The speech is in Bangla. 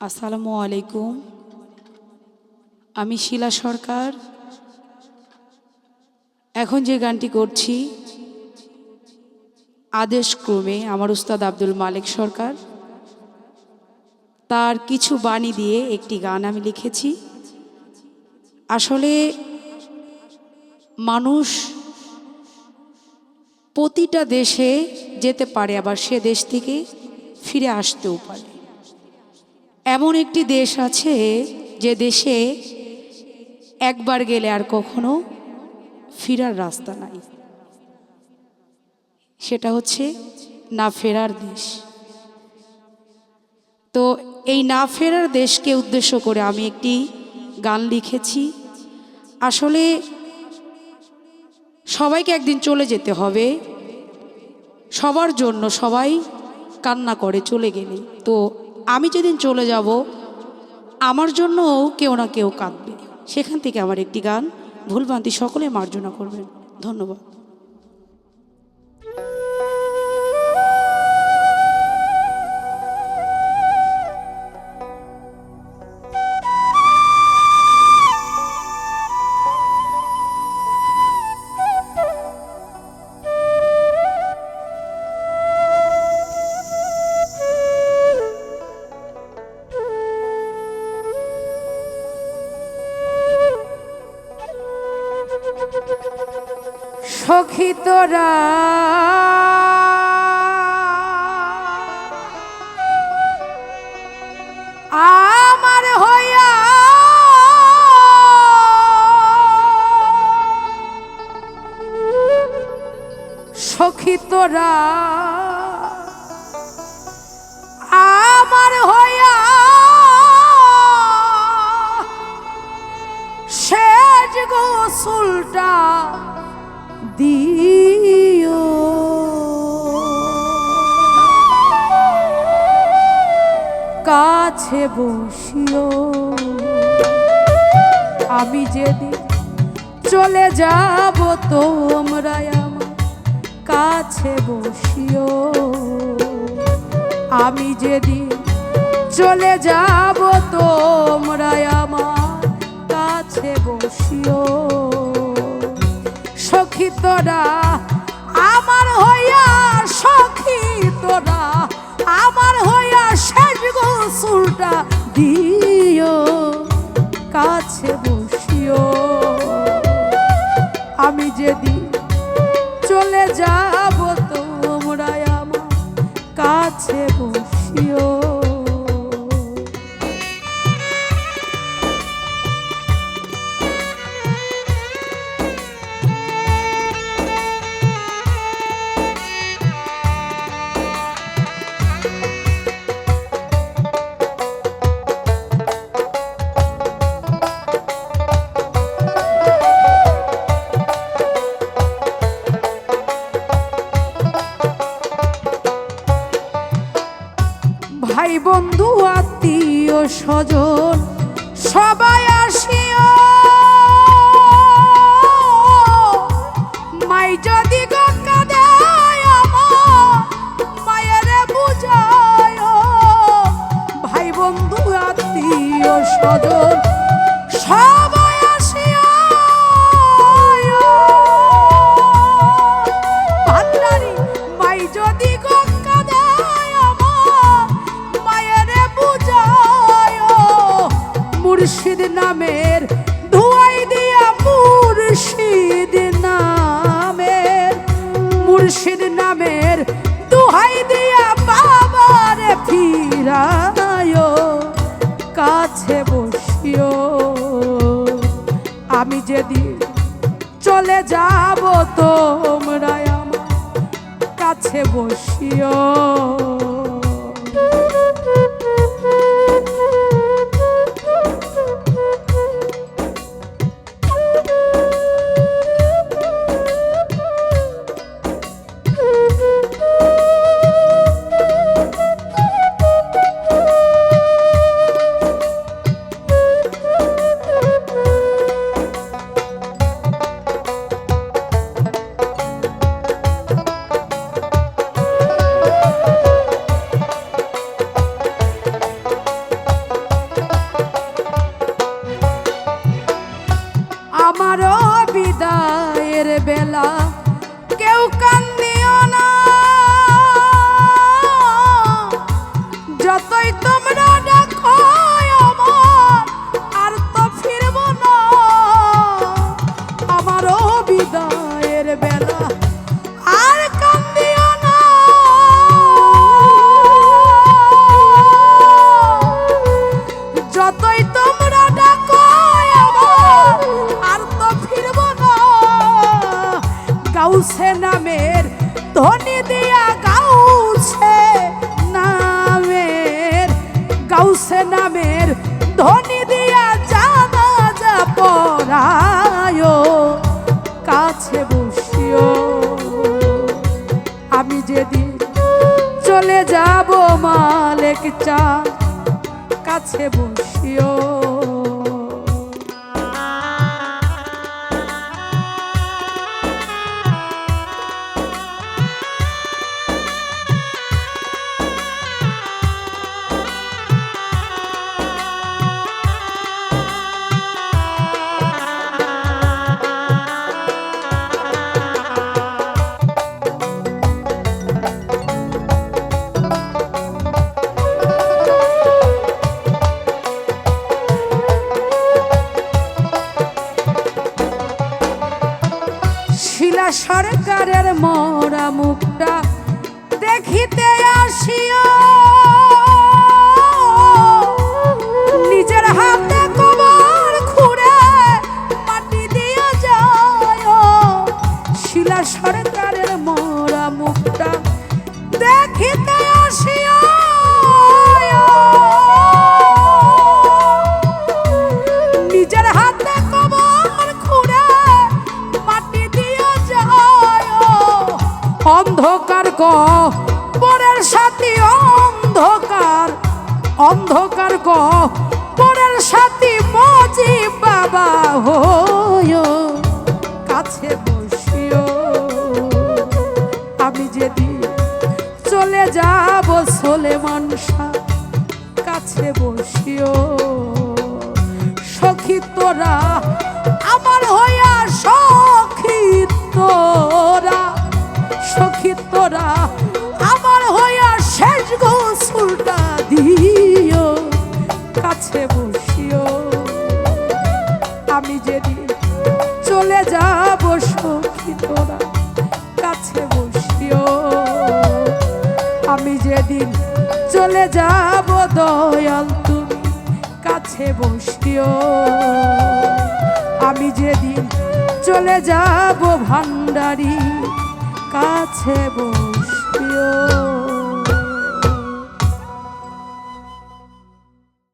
আসসালামু আলাইকুম। আমি শিলা সরকার। এখন যে গানটি করছি আদেশ ক্রমে আমার উস্তাদ আব্দুল মালিক সরকার। তার কিছু বাণী দিয়ে একটি গান আমি লিখেছি। আসলে মানুষ প্রতিটা দেশে যেতে পারে, আবার সে দেশ থেকে ফিরে আসতেও পারে। এমন একটি দেশ আছে যে দেশে একবার গেলে আর কখনো ফেরার রাস্তা নাই। সেটা হচ্ছে না ফেরার দেশ। তো এই না ফেরার দেশকে উদ্দেশ্য করে আমি একটি গান লিখেছি। আসলে সবাইকে একদিন চলে যেতে হবে। সবার জন্য সবাই কান্না করে চলে গেলে। তো আমি যেদিন চলে যাব, আমার জন্য কেউ না কেউ কাঁদবে। সেখান থেকে আমার একটি গান, ভুলভ্রান্তি সকলে মার্জনা করবেন। ধন্যবাদ। সখী তোরা। আমার হইয়া সখী তোরা। আমার হইয়া শেষ গোসুলটা দিও। কাছে বসিও। আমি যেদিন চলে যাব, তোমরা আমার কাছে বসিও। আমি যেদিন চলে যাব, তোমরা আমার কাছে বসিও। তোরা আমার হইয়া সখী তোরা, আমার হইয়া শেষ গোসুলটা দিও, কাছে বসিও। আমি যেদিন চলে যাব তোমরা আমার কাছে বসিও। বন্ধু আত্মীয় স্বজন সবাই আসিও। মাই যদি আমার বুঝায় ভাই বন্ধু আত্মীয় স্বজন সবাই মুর্শিদ নামের দুহাই দিয়া বাবার ফিরায় কাছে বসিও। আমি যদি চলে যাব তোমরা আমার কাছে বসিও। চলে যাব মালেক চা কাছে বসিও। সরকারের মরা মুখটা দেখিতে আসিও। অন্ধকার গ পরের সাথী অন্ধকার। অন্ধকার গ পরের সাথী মজি বাবা হইও। কাছে বসিও। আমি যেদিন চলে যাব সোলে মানসা কাছে বসিও। সখী তোরা আমার হইয়া সখী কাছে বসিও। আমি যেদিন চলে যাব সখী তোরা কাছে বসিও। আমি যেদিন চলে যাব দয়াল তুমি কাছে বসিও। আমি যেদিন চলে যাব ভান্ডারি কাছে বসিও।